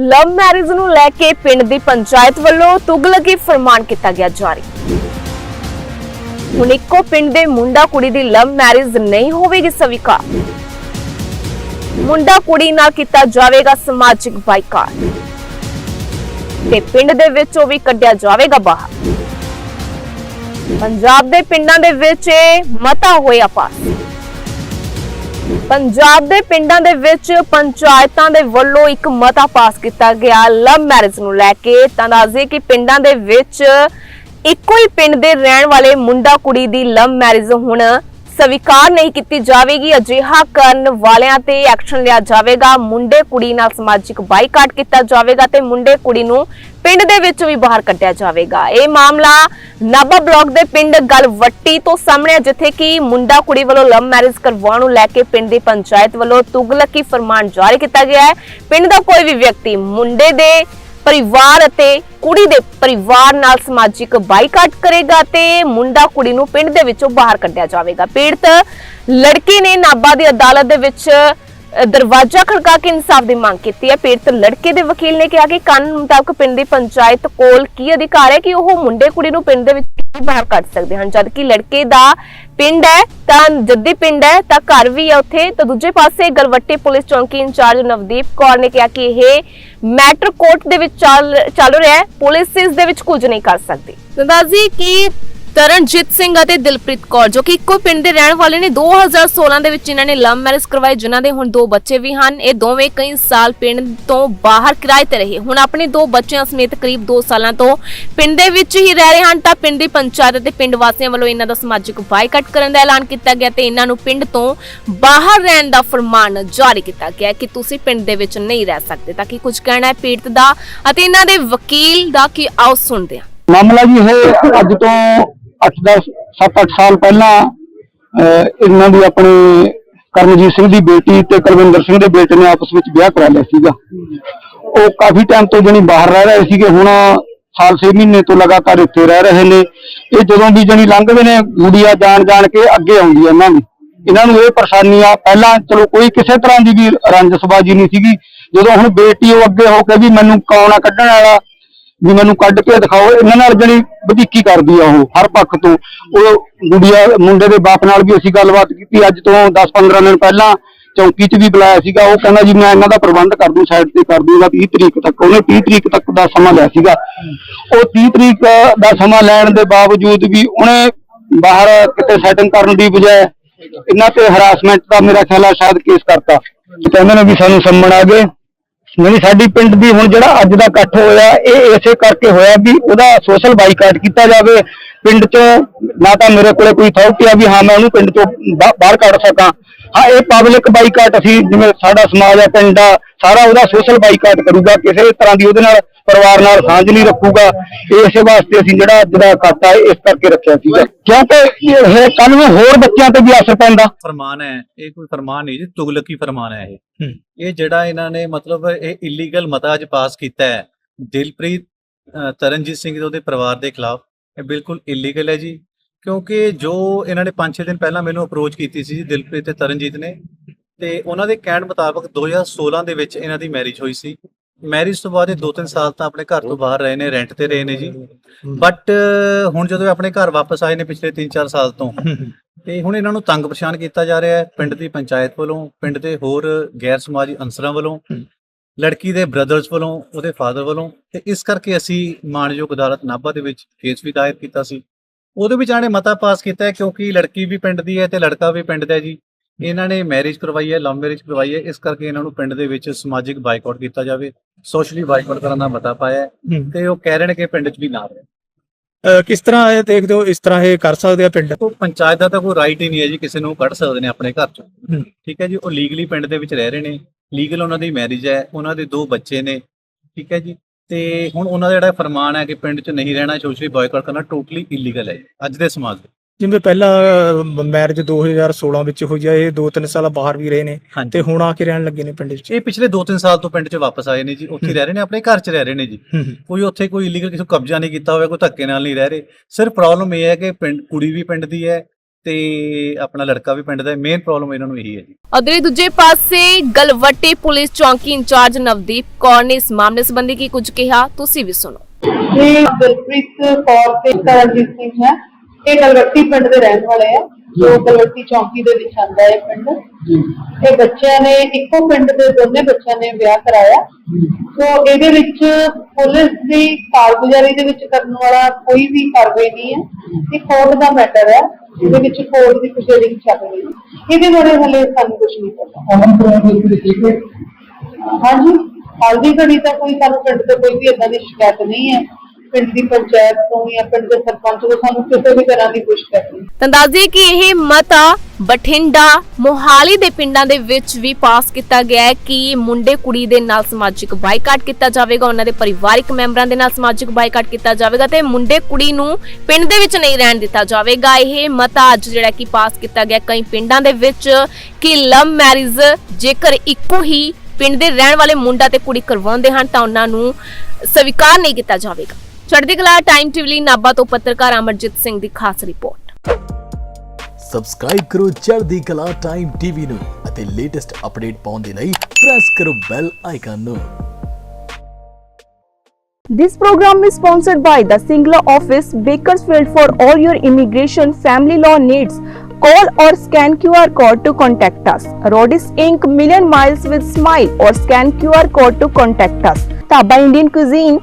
Love marriage ਨੂੰ ਲੈ ਕੇ ਪਿੰਡ ਦੀ ਪੰਚਾਇਤ ਵੱਲੋਂ ਤੁਗਲਕੀ ਫਰਮਾਨ ਕੀਤਾ ਗਿਆ ਜਾਰੀ। ਹੁਣ ਇੱਕੋ ਪਿੰਡ ਦੇ ਮੁੰਡਾ ਕੁੜੀ ਦੀ ਲਵ ਮੈਰਿਜ ਨਹੀਂ ਹੋਵੇਗੀ ਸਵੀਕਾਰ। ਮੁੰਡਾ ਕੁੜੀ ਨਾਲ ਕੀਤਾ ਜਾਵੇਗਾ ਸਮਾਜਿਕ ਬਾਈਕਾਟ। ਤੇ ਪਿੰਡ ਦੇ ਵਿੱਚੋਂ ਵੀ ਕੱਢਿਆ ਜਾਵੇਗਾ ਬਾਹਰ। ਪੰਜਾਬ ਦੇ ਪਿੰਡਾਂ ਦੇ ਵਿੱਚ ਇਹ ਮਤਾ ਹੋਇਆ ਪਾਸ। ਪੰਜਾਬ ਦੇ ਪਿੰਡਾਂ ਦੇ ਵਿੱਚ ਪੰਚਾਇਤਾਂ ਦੇ ਵੱਲੋਂ ਇੱਕ ਮਤਾ ਪਾਸ ਕੀਤਾ ਗਿਆ। ਲਵ ਮੈਰਿਜ ਨੂੰ ਲੈ ਕੇ ਤਾਂ ਦੱਸਦੇ ਕਿ ਪਿੰਡਾਂ ਦੇ ਵਿੱਚ ਇੱਕੋ ਹੀ ਪਿੰਡ ਦੇ ਰਹਿਣ ਵਾਲੇ ਮੁੰਡਾ ਕੁੜੀ ਦੀ ਲਵ ਮੈਰਿਜ ਹੁਣ ਸਵੀਕਾਰ ਨਹੀਂ ਕੀਤੀ ਜਾਵੇਗੀ। ਅਜਿਹਾ ਕਰਨ ਵਾਲਿਆਂ ਤੇ ਐਕਸ਼ਨ ਲਿਆ ਜਾਵੇਗਾ। ਮੁੰਡੇ ਕੁੜੀ ਨਾਲ ਸਮਾਜਿਕ ਬਾਈਕਾਟ ਕੀਤਾ ਜਾਵੇਗਾ ਤੇ ਮੁੰਡੇ ਕੁੜੀ ਨੂੰ ਪਿੰਡ ਦੇ ਵਿੱਚ ਵੀ ਬਾਹਰ ਕੱਢਿਆ ਜਾਵੇਗਾ। ਇਹ ਮਾਮਲਾ ਨਾਭਾ ਬਲਾਕ ਦੇ ਪਿੰਡ ਗਲਵੱਟੀ ਤੋਂ ਸਾਹਮਣੇ ਜਿੱਥੇ ਕਿ ਮੁੰਡਾ ਕੁੜੀ ਵੱਲੋਂ ਲਵ ਮੈਰਿਜ ਕਰਵਾਉਣ ਨੂੰ ਲੈ ਕੇ ਪਿੰਡ ਦੀ ਪੰਚਾਇਤ ਵੱਲੋਂ ਤੁਗਲਕੀ ਫਰਮਾਨ ਜਾਰੀ ਕੀਤਾ ਗਿਆ ਹੈ। ਪਿੰਡ ਦਾ ਕੋਈ ਵੀ ਵਿਅਕਤੀ ਮੁੰਡੇ ਦੇ ਪਰਿਵਾਰ ਅਤੇ ਕੁੜੀ ਦੇ ਪਰਿਵਾਰ ਨਾਲ ਸਮਾਜਿਕ ਬਾਈਕਾਟ ਕਰੇਗਾ ਤੇ ਮੁੰਡਾ ਕੁੜੀ ਨੂੰ ਪਿੰਡ ਦੇ ਵਿੱਚੋਂ ਬਾਹਰ ਕੱਢਿਆ ਜਾਵੇਗਾ। ਪੀੜਤ ਲੜਕੀ ਨੇ ਨਾਭਾ ਦੀ ਅਦਾਲਤ ਦੇ ਵਿੱਚ ਦਰਵਾਜ਼ਾ ਖੜਕਾ ਕੇ ਇਨਸਾਫ ਦੀ ਮੰਗ ਕੀਤੀ ਹੈ। ਪੀੜਤ ਲੜਕੇ ਦੇ ਵਕੀਲ ਨੇ ਕਿਹਾ ਕਿ ਕਾਨੂੰਨ ਮੁਤਾਬਕ ਪਿੰਡ ਦੀ ਪੰਚਾਇਤ ਕੋਲ ਕੀ ਅਧਿਕਾਰ ਹੈ ਕਿ ਉਹ ਮੁੰਡੇ ਕੁੜੀ ਨੂੰ ਪਿੰਡ ਦੇ ਵਿੱਚ ਬਾਹਰ ਕੱਢ ਸਕਦੇ ਹਨ? ਜਦਕਿ ਲੜਕੇ ਦਾ ਪਿੰਡ ਹੈ, ਤਾਂ ਜੱਦੀ ਪਿੰਡ ਹੈ, ਤਾਂ ਘਰ ਵੀ ਹੈ ਉੱਥੇ। ਤਾਂ ਦੂਜੇ ਪਾਸੇ ਗਲਵੱਟੇ ਪੁਲਿਸ ਚੌਂਕੀ ਇੰਚਾਰਜ ਨਵਦੀਪ ਕੌਰ ਨੇ ਕਿਹਾ ਕਿ ਇਹ ਮੈਟਰ ਕੋਰਟ ਦੇ ਵਿੱਚ ਚੱਲ ਰਿਹਾ ਹੈ। ਪੁਲਿਸ ਇਸ ਦੇ ਵਿੱਚ ਕੁਝ ਨਹੀਂ ਕਰ ਸਕਦੀ। ਨਦਾਜ਼ੀ, ਕਿ ਤਰਨਜੀਤ ਸਿੰਘ ਅਤੇ ਦਿਲਪ੍ਰੀਤ ਕੌਰ, ਜੋ ਕਿ ਇੱਕੋ ਪਿੰਡ ਦੇ ਰਹਿਣ ਵਾਲੇ ਨੇ। 2016 ਦੇ ਵਿੱਚ ਇਹਨਾਂ ਨੇ ਲਵ ਮੈਰਿਜ ਕਰਵਾਈ, ਜਿਨ੍ਹਾਂ ਦੇ ਹੁਣ ਦੋ ਬੱਚੇ ਵੀ ਹਨ। ਇਹ ਦੋਵੇਂ ਕਈ ਸਾਲ ਪਿੰਡ ਤੋਂ ਬਾਹਰ ਕਿਰਾਏ ਤੇ ਰਹੇ। ਹੁਣ ਆਪਣੇ ਦੋ ਬੱਚਿਆਂ ਸਮੇਤ ਕਰੀਬ 2 ਸਾਲਾਂ ਤੋਂ ਪਿੰਡ ਦੇ ਵਿੱਚ ਹੀ ਰਹਿ ਰਹੇ ਹਨ। ਤਾਂ ਪਿੰਡ ਦੀ ਪੰਚਾਇਤ ਅਤੇ ਪਿੰਡ ਵਾਸੀਆਂ ਵੱਲੋਂ ਇਹਨਾਂ ਦਾ ਸਮਾਜਿਕ ਬਾਈਕਾਟ ਕਰਨ ਦਾ ਐਲਾਨ ਕੀਤਾ ਗਿਆ ਤੇ ਇਹਨਾਂ ਨੂੰ ਪਿੰਡ ਤੋਂ ਬਾਹਰ ਰਹਿਣ ਦਾ ਫਰਮਾਨ ਜਾਰੀ ਕੀਤਾ ਗਿਆ ਕਿ ਤੁਸੀਂ ਪਿੰਡ ਦੇ ਵਿੱਚ ਨਹੀਂ ਰਹਿ ਸਕਦੇ, ਤਾਂ ਕਿ ਕੁਝ ਕਹਿਣਾ ਹੈ ਪੀੜਤ ਦਾ ਅਤੇ ਇਹਨਾਂ ਦੇ ਵਕੀਲ ਦਾ, ਕਿ ਆਓ ਸੁਣਦੇ ਹਾਂ। ਮਾਮਲਾ ਜੀ ਇਹ ਅੱਜ ਤੋਂ 8-10 7-8 ਸਾਲ ਪਹਿਲਾਂ ਇਹਨਾਂ ਦੀ ਆਪਣੇ ਕਰਮਜੀਤ ਸਿੰਘ ਦੀ ਬੇਟੀ ਤੇ ਕੁਲਵਿੰਦਰ ਸਿੰਘ ਦੇ ਬੇਟੇ ਨੇ ਆਪਸ ਵਿੱਚ ਵਿਆਹ ਕਰਾ ਲਿਆ ਸੀਗਾ। ਉਹ ਕਾਫੀ ਟਾਈਮ ਤੋਂ ਜਣੀ ਬਾਹਰ ਰਹਿ ਰਹੇ ਸੀਗੇ, ਹੁਣ ਸਾਲ 6 ਮਹੀਨੇ ਤੋਂ ਲਗਾਤਾਰ ਇੱਥੇ ਰਹਿ ਰਹੇ ਨੇ। ਇਹ ਜਦੋਂ ਵੀ ਜਣੀ ਲੰਘਦੇ ਨੇ ਗੁੜੀਆ ਜਾਣ ਜਾਣ ਕੇ ਅੱਗੇ ਆਉਂਦੀ ਹੈ ਇਹਨਾਂ ਦੀ ਇਹਨਾਂ ਨੂੰ ਇਹ ਪਰੇਸ਼ਾਨੀ ਆ, ਪਹਿਲਾਂ ਚਲੋ ਕੋਈ ਕਿਸੇ ਤਰ੍ਹਾਂ ਦੀ ਵੀ ਰੰਜਸਬਾਜੀ ਨਹੀਂ ਸੀਗੀ। ਜਦੋਂ ਹੁਣ ਬੇਟੀ ਉਹ ਅੱਗੇ ਹੋ ਕੇ ਵੀ ਮੈਨੂੰ ਕੌਣ ਆ ਕੱਢਣ ਵਾਲਾ ਵੀ ਮੈਨੂੰ ਕੱਢ ਕੇ ਦਿਖਾਓ, ਇਹਨਾਂ ਨਾਲ ਜਿਹੜੀ ਵਧੀਕੀ ਕਰਦੀ ਆ ਉਹ, ਹਰ ਪੱਖ ਤੋਂ। ਉਹ ਗੁੜੀਆ, ਮੁੰਡੇ ਦੇ ਬਾਪ ਨਾਲ ਵੀ ਅਸੀਂ ਗੱਲਬਾਤ ਕੀਤੀ ਅੱਜ ਤੋਂ 10-15 ਦਿਨ ਪਹਿਲਾਂ, ਚੌਂਕੀ 'ਚ ਵੀ ਬੁਲਾਇਆ ਸੀਗਾ। ਉਹ ਕਹਿੰਦਾ ਜੀ, ਮੈਂ ਇਹਨਾਂ ਦਾ ਪ੍ਰਬੰਧ ਕਰ ਦੂੰ ਸਾਈਡ ਤੇ ਕਰ ਦੂੰਗਾ 30 ਤਰੀਕ ਤੱਕ। ਉਹਨੇ 30 ਤਰੀਕ ਤੱਕ ਦਾ ਸਮਾਂ ਲਿਆ ਸੀਗਾ। ਉਹ 30 ਤਰੀਕ ਦਾ ਸਮਾਂ ਲੈਣ ਦੇ ਬਾਵਜੂਦ ਵੀ ਉਹਨੇ ਬਾਹਰ ਕਿਤੇ ਸੈਟਿੰਗ ਕਰਨ ਦੀ ਬਜਾਏ ਇਹਨਾਂ ਤੇ ਹਰਾਸਮੈਂਟ ਦਾ ਮੇਰਾ ਖਿਆਲ ਆ, ਸ਼ਾਇਦ ਕੇਸ ਕਰਤਾ। ਕਹਿੰਦੇ ਨੇ ਵੀ ਸਾਨੂੰ ਸੰਮਣ ਆ ਗਏ। ਨਹੀਂ ਸਾਡੀ ਪਿੰਡ ਦੀ ਹੁਣ ਜਿਹੜਾ ਅੱਜ ਦਾ ਇਕੱਠ ਹੋਇਆ, ਇਹ ਇਸੇ ਕਰਕੇ ਹੋਇਆ ਵੀ ਉਹਦਾ ਸੋਸ਼ਲ ਬਾਈਕਾਟ ਕੀਤਾ ਜਾਵੇ। ਪਿੰਡ ਚੋਂ ਨਾ ਤਾਂ ਮੇਰੇ ਕੋਲੇ ਕੋਈ ਅਥਾਰਟੀ ਆ ਵੀ ਹਾਂ, ਮੈਂ ਉਹਨੂੰ ਪਿੰਡ ਚੋਂ ਬਾਹਰ ਕੱਢ ਸਕਾਂ। ਹਾਂ ਇਹ ਪਬਲਿਕ ਬਾਈਕਾਟ ਅਸੀਂ ਜਿਵੇਂ ਸਾਡਾ ਸਮਾਜ ਆ ਪਿੰਡ ਦਾ ਸਾਰਾ ਉਹਦਾ ਸੋਸ਼ਲ ਬਾਈਕਾਟ ਕਰੂਗਾ ਕਿਸੇ ਤਰ੍ਹਾਂ ਦੀ ਉਹਦੇ ਨਾਲ ਪਰਿਵਾਰ ਨਾਲ ਸਾਂਝ ਨਹੀਂ ਰੱਖੂਗਾ। ਇਸੇ ਵਾਸਤੇ ਅਸੀਂ ਜਿਹੜਾ ਅੱਜ ਦਾ ਇਸ ਕਰਕੇ ਰੱਖਿਆ ਸੀਗਾ। ਕਿਉਂਕਿ ਇਹ ਕੱਲ ਨੂੰ ਹੋਰ ਬੱਚਿਆਂ ਤੇ ਵੀ ਅਸਰ ਪੈਂਦਾ। ਫਰਮਾਨ ਹੈ ਇਹ ਕੋਈ ਫਰਮਾਨ ਨਹੀਂ ਜੀ ਤੁਗਲਕੀ ਫਰਮਾਨ ਹੈ ਇਹ। ਇਹ ਜਿਹੜਾ ਇਹਨਾਂ ਨੇ ਮਤਲਬ ਇਹ ਇਲੀਗਲ ਮਤਾ ਅੱਜ ਪਾਸ ਕੀਤਾ ਹੈ ਦਿਲਪ੍ਰੀਤ ਤਰਨਜੀਤ ਸਿੰਘ ਦੇ ਉਹਦੇ ਪਰਿਵਾਰ ਦੇ ਖਿਲਾਫ ਇਹ ਬਿਲਕੁਲ ਇਲੀਗਲ ਹੈ ਜੀ। ਕਿਉਂਕਿ ਜੋ ਇਹਨਾਂ ਨੇ 5-6 ਦਿਨ ਪਹਿਲਾਂ ਮੈਨੂੰ ਅਪਰੋਚ ਕੀਤੀ ਸੀ ਜੀ, ਦਿਲਪ੍ਰੀਤ ਤੇ ਤਰਨਜੀਤ ਨੇ, ਤੇ ਉਹਨਾਂ ਦੇ ਕਹਿਣ ਮੁਤਾਬਕ 2016 ਦੇ ਵਿੱਚ ਇਹਨਾਂ ਦੀ ਮੈਰਿਜ ਹੋਈ ਸੀ। ਮੈਰਿਜ ਤੋਂ ਬਾਅਦ ਇਹ 2-3 ਸਾਲ ਤਾਂ ਆਪਣੇ ਘਰ ਤੋਂ ਬਾਹਰ ਰਹੇ ਨੇ ਰੈਂਟ ਤੇ ਰਹੇ ਨੇ ਜੀ। ਬਟ ਹੁਣ ਜਦੋਂ ਆਪਣੇ ਘਰ ਵਾਪਸ ਆਏ ਨੇ ਪਿਛਲੇ 3-4 ਸਾਲ ਤੋਂ, ਤੇ ਹੁਣ ਇਹਨਾਂ ਨੂੰ ਤੰਗ ਪਰੇਸ਼ਾਨ ਕੀਤਾ ਜਾ ਰਿਹਾ ਹੈ ਪਿੰਡ ਦੀ ਪੰਚਾਇਤ ਵੱਲੋਂ, ਪਿੰਡ ਦੇ ਹੋਰ ਗੈਰ ਸਮਾਜੀ ਅਨਸਰਾਂ ਵੱਲੋਂ, ਲੜਕੀ ਦੇ ਬ੍ਰਦਰਸ ਵੱਲੋਂ, ਉਹਦੇ ਫਾਦਰ ਵੱਲੋਂ, ਤੇ ਇਸ ਕਰਕੇ ਅਸੀਂ ਮਾਨਯੋਗ ਅਦਾਲਤ ਨਾਭਾ ਦੇ ਵਿੱਚ ਕੇਸ ਵੀ ਦਾਇਰ ਕੀਤਾ ਸੀ। ਉਹਦੇ ਵਿੱਚ ਆਣੇ ਮਤਾ ਪਾਸ ਕੀਤਾ ਹੈ ਕਿਉਂਕਿ ਲੜਕੀ ਵੀ ਪਿੰਡ ਦੀ ਹੈ ਤੇ ਲੜਕਾ ਵੀ ਪਿੰਡ ਦਾ ਹੈ ਜੀ। ਇਹਨਾਂ ਨੇ ਮੈਰਿਜ ਕਰਵਾਈ ਹੈ ਲਵ ਮੈਰਿਜ ਕਰਵਾਈ ਹੈ। ਇਸ ਕਰਕੇ ਇਹਨਾਂ ਨੂੰ ਪਿੰਡ ਦੇ ਵਿੱਚ ਸਮਾਜਿਕ ਬਾਈਕਾਟ ਕੀਤਾ ਜਾਵੇ ਸੋਸ਼ਲੀ ਬਾਈਕਾਟ ਕਰਨ ਦਾ ਮਤਾ ਪਾਇਆ ਹੈ ਤੇ ਉਹ ਕਹਿ ਰਹੇ ਨੇ ਕਿ ਪਿੰਡ 'ਚ ਵੀ ਨਾ ਰਹੇ। ਕਿਸ ਤਰ੍ਹਾਂ ਇਹ ਦੇਖਦੇ ਹੋ ਇਸ ਤਰ੍ਹਾਂ ਇਹ ਕਰ ਸਕਦੇ ਆ ਪਿੰਡ? ਉਹ ਪੰਚਾਇਤ ਦਾ ਤਾਂ ਕੋਈ ਰਾਈਟ ਹੀ ਨਹੀਂ ਹੈ ਜੀ ਕਿਸੇ ਨੂੰ ਕੱਢ ਸਕਦੇ ਨੇ ਆਪਣੇ ਘਰ ਚੋਂ। ਠੀਕ ਹੈ ਜੀ ਉਹ ਲੀਗਲੀ ਪਿੰਡ ਦੇ ਵਿੱਚ ਰਹਿ ਰਹੇ ਨੇ। ਲੀਗਲ ਉਹਨਾਂ ਦੀ ਮੈਰਿਜ ਹੈ ਉਹਨਾਂ ਦੇ ਦੋ ਬੱਚੇ ਨੇ। ਠੀਕ ਹੈ ਜੀ ਤੇ ਹੁਣ ਉਹਨਾਂ ਦਾ ਜਿਹੜਾ ਫਰਮਾਨ ਹੈ ਕਿ ਪਿੰਡ 'ਚ ਨਹੀਂ ਰਹਿਣਾ ਸੋਸ਼ਲੀ ਬਾਇਕਾਟ ਕਰਨਾ ਟੋਟਲੀ ਇਲੀਗਲ ਹੈ ਅੱਜ ਦੇ ਸਮਾਜ ਦੇ ਜਿਵੇਂ ਪਹਿਲਾਂ ਮੈਰਿਜ 2016 ਵਿੱਚ ਹੋਈ ਆ ਇਹ 2-3 ਸਾਲ ਬਾਹਰ ਵੀ ਰਹੇ ਨੇ ਤੇ ਹੁਣ ਆ ਕੇ ਰਹਿਣ ਲੱਗੇ ਨੇ ਪਿੰਡ ਵਿੱਚ ਇਹ ਪਿਛਲੇ 2-3 ਸਾਲ ਤੋਂ ਪਿੰਡ 'ਚ ਵਾਪਸ ਆਏ ਨੇ ਜੀ ਉੱਥੇ ਰਹਿ ਰਹੇ ਨੇ ਆਪਣੇ ਘਰ 'ਚ ਰਹਿ ਰਹੇ ਨੇ ਜੀ। ਕੋਈ ਉੱਥੇ ਕੋਈ ਇਲੀਗਲ ਕਿਸੇ ਕਬਜ਼ਾ ਨਹੀਂ ਕੀਤਾ ਹੋਇਆ ਕੋਈ ਧੱਕੇ ਨਾਲ ਨਹੀਂ ਰਹਿ ਰਹੇ। ਸਿਰਫ ਪ੍ਰੋਬਲਮ ਇਹ ਹੈ ਕਿ ਪਿੰਡ ਕੁੜੀ ਵੀ ਪਿੰਡ ਦੀ ਹੈ ਤੇ ਆਪਣਾ ਲੜਕਾ ਵੀ ਪਿੰਡ ਦਾ ਮੇਨ ਪ੍ਰੋਬਲਮ ਇਹਨਾਂ ਨੂੰ ਇਹੀ ਹੈ ਜੀ। ਅਦਰੇ ਦੂਜੇ ਪਾਸੇ ਗਲਵੱਟੀ ਪੁਲਿਸ ਚੌਂਕੀ ਇੰਚਾਰਜ ਨਵਦੀਪ ਕੌਰ ਨੇ ਇਸ ਮਾਮਲੇ ਸੰਬੰਧੀ ਕੀ ਕੁਝ ਕਿਹਾ ਤੁਸੀਂ ਵੀ ਸੁਣੋ। ਇਹ ਦਿਲਪ੍ਰੀਤ ਕੌਰ ਤੇ ਕਰਨਜੀਤ ਸਿੰਘ ਹੈ। ਇਹ ਗਲਵੱਟੀ ਪਿੰਡ ਦੇ ਰਹਿਣ ਵਾਲੇ ਆ। ਜੋ। ਗਲਵੱਟੀ ਚੌਂਕੀ ਦੇ ਵਿੱਚ ਆਉਂਦਾ ਹੈ ਪਿੰਡ। ਇਹ ਬੱਚਿਆਂ ਨੇ ਇੱਕੋ ਪਿੰਡ ਦੇ ਦੋਨੇ ਬੱਚਿਆਂ ਨੇ ਵਿਆਹ ਕਰਾਇਆ। ਸੋ ਇਹਦੇ ਵਿੱਚ ਪੁਲਿਸ ਦੀ ਕਾਰਗੁਜ਼ਾਰੀ ਦੇ ਵਿੱਚ ਕਰਨ ਵਾਲਾ ਕੋਈ ਵੀ ਕਾਰਵਾਈ ਨਹੀਂ ਹੈ। ਇਹ ਕੋਰਟ ਦਾ ਮੈਟਰ ਹੈ। ਇਹਦੇ ਵਿੱਚ ਕੋਰਟ ਦੀ ਪ੍ਰੋਸੀਡਿੰਗ ਚੱਲ ਰਹੀ ਹੈ। ਇਹਦੇ ਬਾਰੇ ਹਲੇ ਸਾਨੂੰ ਕੁਝ ਨਹੀਂ ਪਤਾ। ਅਮਨ ਕੁਮਾਰ ਦੀ ਠੀਕ ਹੈ? ਹਾਂਜੀ। ਹਾਲ ਦੀ ਘੜੀ ਤਾਂ ਕੋਈ ਸਾਨੂੰ ਪਿੰਡ ਤੋਂ ਕੋਈ ਵੀ ਏਦਾਂ ਦੀ ਸ਼ਿਕਾਇਤ ਨਹੀਂ ਹੈ। ਪਿੰਡ ਦੀ ਪੰਚਾਇਤ ਤੋਂ ਜਾਂ ਪਿੰਡ ਦੇ ਸਰਪੰਚ ਤੋਂ ਸਾਨੂੰ ਕਿਸੇ ਵੀ ਤਰ੍ਹਾਂ ਦੀ ਕੋਈ ਨਹੀਂ। ਤਾਂ ਦੱਸ ਕਿ ਇਹ ਮਤਾ ਬਠਿੰਡਾ ਮੋਹਾਲੀ ਦੇ ਪਿੰਡਾਂ ਦੇ ਵਿੱਚ ਵੀ ਪਾਸ ਕੀਤਾ ਗਿਆ ਹੈ ਕਿ ਮੁੰਡੇ ਕੁੜੀ ਦੇ ਨਾਲ ਸਮਾਜਿਕ ਬਾਈਕਾਟ ਕੀਤਾ ਜਾਵੇਗਾ, ਉਹਨਾਂ ਦੇ ਪਰਿਵਾਰਕ ਮੈਂਬਰਾਂ ਦੇ ਨਾਲ ਸਮਾਜਿਕ ਬਾਈਕਾਟ ਕੀਤਾ ਜਾਵੇਗਾ ਤੇ ਮੁੰਡੇ ਕੁੜੀ ਨੂੰ ਪਿੰਡ ਦੇ ਵਿੱਚ ਨਹੀਂ ਰਹਿਣ ਦਿੱਤਾ ਜਾਵੇਗਾ। ਇਹ ਮਤਾ ਅੱਜ ਜਿਹੜਾ ਕਿ ਪਾਸ ਕੀਤਾ ਗਿਆ ਕਈ ਪਿੰਡਾਂ ਦੇ ਵਿੱਚ ਕਿ ਲਵ ਮੈਰਿਜ ਜੇਕਰ ਇੱਕੋ ਹੀ ਪਿੰਡ ਦੇ ਰਹਿਣ ਵਾਲੇ ਮੁੰਡਾ ਤੇ ਕੁੜੀ ਕਰਵਾਉਂਦੇ ਹਨ ਤਾਂ ਉਹਨਾਂ ਨੂੰ ਸਵੀਕਾਰ ਨਹੀਂ ਕੀਤਾ ਜਾਵੇਗਾ। ਚੜ੍ਹਦੀ ਕਲਾ ਟਾਈਮ ਟੀਵੀ ਲਈ ਨਾਭਾ ਤੋਂ ਪੱਤਰਕਾਰ ਅਮਰਜੀਤ ਸਿੰਘ ਦੀ ਖਾਸ ਰਿਪੋਰਟ ਸਬਸਕ੍ਰਾਈਬ ਕਰੋ ਚੜ੍ਹਦੀ ਕਲਾ ਟਾਈਮ ਟੀਵੀ ਨੂੰ ਅਤੇ ਲੇਟੈਸਟ ਅਪਡੇਟ ਪਾਉਣ ਦੇ ਲਈ ਪ੍ਰੈਸ ਕਰੋ ਬੈਲ ਆਈਕਨ ਨੂੰ This program is sponsored by the Singla office, Bakersfield for all your immigration family law needs. Call or scan QR code to contact us. Rodis Inc. Million Miles with Smile or scan QR code to contact us. Taba Indian Cuisine,